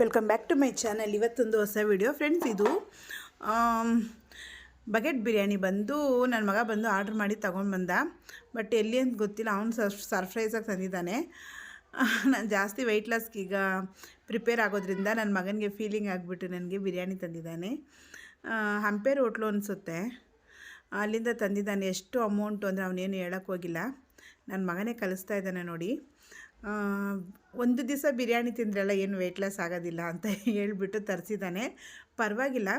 Welcome back to my channel ಇವತ್ತೊಂದು ಹೊಸ video friends ಇದು ಬಗೆಟ್ ಬಿರಿಯಾನಿ ಬಂದು ನನ್ನ ಮಗ ಬಂದು ಆರ್ಡ್ರ್ ಮಾಡಿ ತೊಗೊಂಡು ಬಂದ. ಬಟ್ ಎಲ್ಲಿ ಅಂತ ಗೊತ್ತಿಲ್ಲ. ಅವ್ನು ಸರ್ ಸರ್ಪ್ರೈಸಾಗಿ ತಂದಿದ್ದಾನೆ. ನಾನು ಜಾಸ್ತಿ ವೆಯ್ಟ್ ಲಾಸ್ಗೆ ಈಗ ಪ್ರಿಪೇರ್ ಆಗೋದ್ರಿಂದ ನನ್ನ ಮಗನಿಗೆ ಫೀಲಿಂಗ್ ಆಗಿಬಿಟ್ಟು ನನಗೆ ಬಿರಿಯಾನಿ ತಂದಿದ್ದಾನೆ. ಹಂಪೇರ್ ಹೋಟ್ಲು ಅನಿಸುತ್ತೆ. ಅಲ್ಲಿಂದ ತಂದಿದ್ದಾನೆ. ಎಷ್ಟು ಅಮೌಂಟು ಅಂದರೆ ಅವನೇನು ಹೇಳೋಕ್ಕೋಗಿಲ್ಲ ನನ್ನ ಮಗನೇ ಕಲಿಸ್ತಾ ಇದ್ದಾನೆ ನೋಡಿ. ಒಂದು ದಿವಸ ಬಿರಿಯಾನಿ ತಿಂದ್ರಲ್ಲ ಏನು ವೆಯ್ಟ್ ಲಾಸ್ ಆಗೋದಿಲ್ಲ ಅಂತ ಹೇಳ್ಬಿಟ್ಟು ತರಿಸಿದ್ದಾನೆ. ಪರವಾಗಿಲ್ಲ.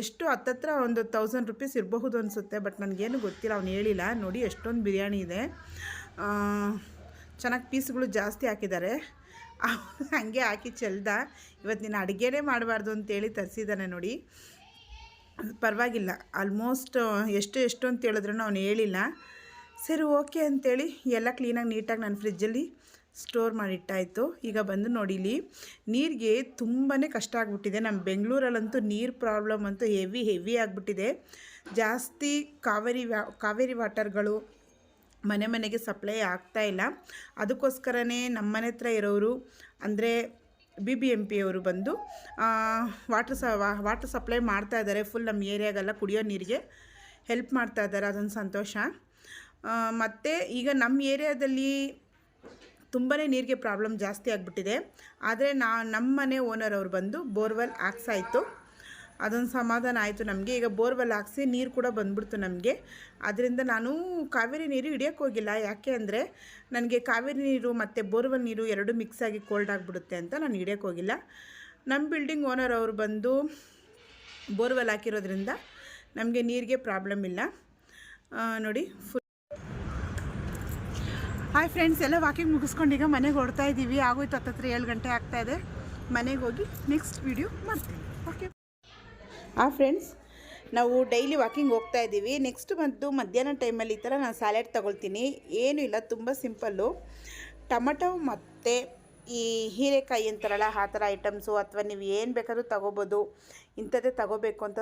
ಎಷ್ಟು ಹತ್ತತ್ರ ಒಂದು ತೌಸಂಡ್ ರುಪೀಸ್ ಇರಬಹುದು ಅನಿಸುತ್ತೆ ಬಟ್ ನನಗೇನು ಗೊತ್ತಿಲ್ಲ, ಅವ್ನು ಹೇಳಿಲ್ಲ. ನೋಡಿ, ಎಷ್ಟೊಂದು ಬಿರಿಯಾನಿ ಇದೆ. ಚೆನ್ನಾಗಿ ಪೀಸ್ಗಳು ಜಾಸ್ತಿ ಹಾಕಿದ್ದಾರೆ. ಹಾಗೆ ಹಾಕಿ ಚೆಲ್ದ. ಇವತ್ತು ನೀನು ಅಡುಗೆನೇ ಮಾಡಬಾರ್ದು ಅಂತೇಳಿ ತರಿಸಿದ್ದಾನೆ ನೋಡಿ. ಪರವಾಗಿಲ್ಲ. ಆಲ್ಮೋಸ್ಟ್ ಎಷ್ಟು ಎಷ್ಟು ಅಂತ ಹೇಳಿದ್ರು ಅವನು ಹೇಳಿಲ್ಲ. ಸರಿ, ಓಕೆ ಅಂತೇಳಿ ಎಲ್ಲ ಕ್ಲೀನಾಗಿ ನೀಟಾಗಿ ನಾನು ಫ್ರಿಜ್ಜಲ್ಲಿ ಸ್ಟೋರ್ ಮಾಡಿಟ್ಟಾಯಿತು. ಈಗ ಬಂದು ನೋಡಿಲಿ, ನೀರಿಗೆ ತುಂಬಾ ಕಷ್ಟ ಆಗಿಬಿಟ್ಟಿದೆ. ನಮ್ಮ ಬೆಂಗಳೂರಲ್ಲಂತೂ ನೀರು ಪ್ರಾಬ್ಲಮ್ ಅಂತೂ ಹೆವಿ ಹೆವಿ ಆಗಿಬಿಟ್ಟಿದೆ. ಜಾಸ್ತಿ ಕಾವೇರಿ ವ್ಯಾ ಕಾವೇರಿ ವಾಟರ್ಗಳು ಮನೆ ಮನೆಗೆ ಸಪ್ಲೈ ಆಗ್ತಾ ಇಲ್ಲ. ಅದಕ್ಕೋಸ್ಕರನೇ ನಮ್ಮ ಮನೆ ಹತ್ರ ಇರೋರು, ಅಂದರೆ ಬಿ ಬಿ ಎಂ ಪಿ ಅವರು ಬಂದು ವಾಟ್ರ್ ಸ ವಾಟ್ರ್ ಸಪ್ಲೈ ಮಾಡ್ತಾ ಇದ್ದಾರೆ ಫುಲ್ ನಮ್ಮ ಏರಿಯಾಗೆಲ್ಲ ಕುಡಿಯೋ ನೀರಿಗೆ ಹೆಲ್ಪ್ ಮಾಡ್ತಾ ಇದ್ದಾರೆ ಅದೊಂದು ಸಂತೋಷ. ಮತ್ತು ಈಗ ನಮ್ಮ ಏರಿಯಾದಲ್ಲಿ ತುಂಬಾ ನೀರಿಗೆ ಪ್ರಾಬ್ಲಮ್ ಜಾಸ್ತಿ ಆಗಿಬಿಟ್ಟಿದೆ. ಆದರೆ ನಾ ನಮ್ಮ ಮನೆ ಓನರ್ ಅವ್ರು ಬಂದು ಬೋರ್ವೆಲ್ ಹಾಕ್ಸಾಯಿತು. ಅದೊಂದು ಸಮಾಧಾನ ಆಯಿತು ನಮಗೆ. ಈಗ ಬೋರ್ವೆಲ್ ಹಾಕ್ಸಿ ನೀರು ಕೂಡ ಬಂದ್ಬಿಡ್ತು ನಮಗೆ. ಅದರಿಂದ ನಾನು ಕಾವೇರಿ ನೀರು ಹಿಡಿಯೋಕ್ಕೆ ಹೋಗಿಲ್ಲ. ಯಾಕೆ ಅಂದರೆ ನನಗೆ ಕಾವೇರಿ ನೀರು ಮತ್ತು ಬೋರ್ವೆಲ್ ನೀರು ಎರಡು ಮಿಕ್ಸ್ ಆಗಿ ಕೋಲ್ಡ್ ಆಗಿಬಿಡುತ್ತೆ ಅಂತ ನಾನು ಹಿಡಿಯೋಕ್ಕೆ ಹೋಗಿಲ್ಲ. ನಮ್ಮ ಬಿಲ್ಡಿಂಗ್ ಓನರ್ ಅವರು ಬಂದು ಬೋರ್ವೆಲ್ ಹಾಕಿರೋದ್ರಿಂದ ನಮಗೆ ನೀರಿಗೆ ಪ್ರಾಬ್ಲಮ್ ಇಲ್ಲ. ನೋಡಿ ಫುಲ್ ಹಾಯ್ ಫ್ರೆಂಡ್ಸ್ ಎಲ್ಲ ವಾಕಿಂಗ್ ಮುಗಿಸ್ಕೊಂಡು ಈಗ ಮನೆಗೆ ಹೊಡ್ತಾ ಇದ್ದೀವಿ ಆಗೋಯ್ತು ಹತ್ತತ್ರ ಏಳು ಗಂಟೆ ಆಗ್ತಾ ಇದೆ. ಮನೆಗೆ ಹೋಗಿ ನೆಕ್ಸ್ಟ್ ವಿಡಿಯೋ ಮಾಡ್ತೀನಿ. ಓಕೆ ಹಾಂ ಫ್ರೆಂಡ್ಸ್ ನಾವು ಡೈಲಿ ವಾಕಿಂಗ್ ಹೋಗ್ತಾ ಇದ್ದೀವಿ ನೆಕ್ಸ್ಟ್ ಬಂದು ಮಧ್ಯಾಹ್ನ ಟೈಮಲ್ಲಿ ಈ ಥರ ನಾನು ಸ್ಯಾಲೆಡ್ ತೊಗೊಳ್ತೀನಿ. ಏನೂ ಇಲ್ಲ, ತುಂಬ ಸಿಂಪಲ್ಲು ಟೊಮಟೊ ಮತ್ತು ಈ ಹೀರೆಕಾಯಿ ಅಂತಾರಲ್ಲ, ಆ ಥರ ಐಟಮ್ಸು ಅಥವಾ ನೀವು ಏನು ಬೇಕಾದ್ರೂ ತಗೋಬೋದು. ಇಂಥದ್ದೇ ತಗೋಬೇಕು ಅಂತ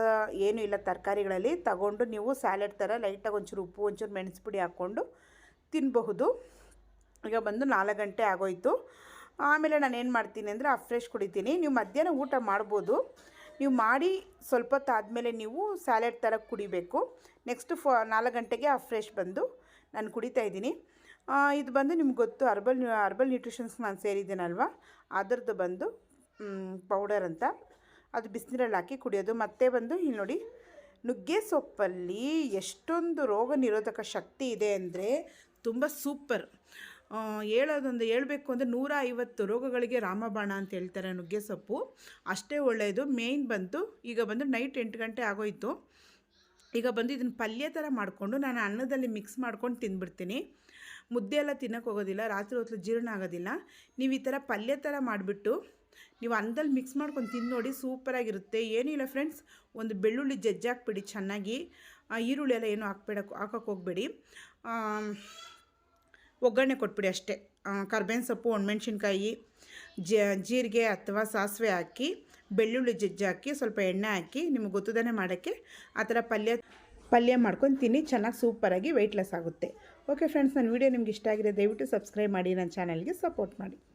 ಏನೂ ಇಲ್ಲ ತರಕಾರಿಗಳಲ್ಲಿ. ತಗೊಂಡು ನೀವು ಸ್ಯಾಲೆಡ್ ಥರ ಲೈಟಾಗಿ ಒಂಚೂರು ಉಪ್ಪು, ಒಂಚೂರು ಮೆಣಸು ಪುಡಿ ಹಾಕ್ಕೊಂಡು ತಿನ್ನಬಹುದು ಈಗ ಬಂದು ನಾಲ್ಕು ಗಂಟೆ ಆಗೋಯ್ತು. ಆಮೇಲೆ ನಾನು ಏನು ಮಾಡ್ತೀನಿ ಅಂದರೆ ಫ್ರೆಶ್ ಕುಡಿತೀನಿ. ನೀವು ಮಧ್ಯಾಹ್ನ ಊಟ ಮಾಡ್ಬೋದು. ನೀವು ಮಾಡಿ ಸ್ವಲ್ಪ ಹೊತ್ತಾದಮೇಲೆ ನೀವು ಸ್ಯಾಲೆಡ್ ಥರ ಕುಡಿಬೇಕು. ನೆಕ್ಸ್ಟ್ ಫ ನಾಲ್ಕು ಗಂಟೆಗೆ ಫ್ರೆಶ್ ಬಂದು ನಾನು ಕುಡಿತಾ ಇದ್ದೀನಿ. ಆ, ಇದು ಬಂದು ನಿಮ್ಗೆ ಗೊತ್ತು ಅರ್ಬಲ್ ಅರ್ಬಲ್ ನ್ಯೂಟ್ರಿಷನ್ಸ್ ನಾನು ಸೇರಿದ್ದೀನಲ್ವ? ಅದರದ್ದು ಬಂದು ಪೌಡರ್ ಅಂತ. ಅದು ಬಿಸಿನೀರಲ್ಲಿ ಹಾಕಿ ಕುಡಿಯೋದು. ಮತ್ತೆ ಬಂದು ಇಲ್ಲಿ ನೋಡಿ ನುಗ್ಗೆ ಸೊಪ್ಪಲ್ಲಿ ಎಷ್ಟೊಂದು ರೋಗ ನಿರೋಧಕ ಶಕ್ತಿ ಇದೆ ಅಂದರೆ ತುಂಬ ಸೂಪರ್ ಆ, ಹೇಳೋದೊಂದು ಹೇಳಬೇಕು ಅಂದರೆ ನೂರ ಐವತ್ತು ರೋಗಗಳಿಗೆ ರಾಮಬಾಣ ಅಂತ ಹೇಳ್ತಾರೆ ನುಗ್ಗೆ ಸೊಪ್ಪು. ಅಷ್ಟೇ ಒಳ್ಳೆಯದು ಮೇಯ್ನ್ ಬಂತು. ಈಗ ಬಂದು ನೈಟ್ ಎಂಟು ಗಂಟೆ ಆಗೋಯ್ತು. ಈಗ ಬಂದು ಇದನ್ನು ಪಲ್ಯ ಥರ ಮಾಡಿಕೊಂಡು ನಾನು ಅನ್ನದಲ್ಲಿ ಮಿಕ್ಸ್ ಮಾಡ್ಕೊಂಡು ತಿಂದ್ಬಿಡ್ತೀನಿ. ಮುದ್ದೆ ಎಲ್ಲ ತಿನ್ನೋಕೆ ಹೋಗೋದಿಲ್ಲ. ರಾತ್ರಿ ಹೊತ್ತು ಜೀರ್ಣ ಆಗೋದಿಲ್ಲ. ನೀವು ಈ ಥರ ಪಲ್ಯ ಥರ ಮಾಡಿಬಿಟ್ಟು ನೀವು ಅನ್ನದಲ್ಲಿ ಮಿಕ್ಸ್ ಮಾಡ್ಕೊಂಡು ತಿಂದು ನೋಡಿ ಸೂಪರಾಗಿರುತ್ತೆ. ಏನಿಲ್ಲ ಫ್ರೆಂಡ್ಸ್. ಒಂದು ಬೆಳ್ಳುಳ್ಳಿ ಜಜ್ಜಾಕ್ಬಿಡಿ ಚೆನ್ನಾಗಿ. ಈರುಳ್ಳಿ ಎಲ್ಲ ಏನು ಹಾಕ್ಬೇಡ ಹಾಕೋಕೆ ಹೋಗಬೇಡಿ. ಒಗ್ಗರಣೆ ಕೊಟ್ಬಿಡಿ ಅಷ್ಟೇ. ಕರ್ಬೇವಿನ ಸೊಪ್ಪು, ಒಣಮೆಣ್ಸಿನ್ಕಾಯಿ ಜೀರಿಗೆ ಅಥವಾ ಸಾಸಿವೆ ಹಾಕಿ, ಬೆಳ್ಳುಳ್ಳಿ ಜಜ್ಜಿ ಹಾಕಿ, ಸ್ವಲ್ಪ ಎಣ್ಣೆ ಹಾಕಿ, ನಿಮಗೆ ಗೊತ್ತದೇ ಮಾಡೋಕ್ಕೆ ಆ ಥರ ಪಲ್ಯ ಪಲ್ಯ ಮಾಡ್ಕೊಂಡು ತಿನ್ನಿ, ಚೆನ್ನಾಗಿ ಸೂಪರಾಗಿ ವೆಯ್ಟ್ಲೆಸ್ ಆಗುತ್ತೆ. ಓಕೆ ಫ್ರೆಂಡ್ಸ್ ನನ್ನ ವೀಡಿಯೋ ನಿಮ್ಗೆ ಇಷ್ಟ ಆಗಿದೆ ದಯವಿಟ್ಟು ಸಬ್ಸ್ಕ್ರೈಬ್ ಮಾಡಿ, ನನ್ನ ಚಾನಲ್ಗೆ ಸಪೋರ್ಟ್ ಮಾಡಿ.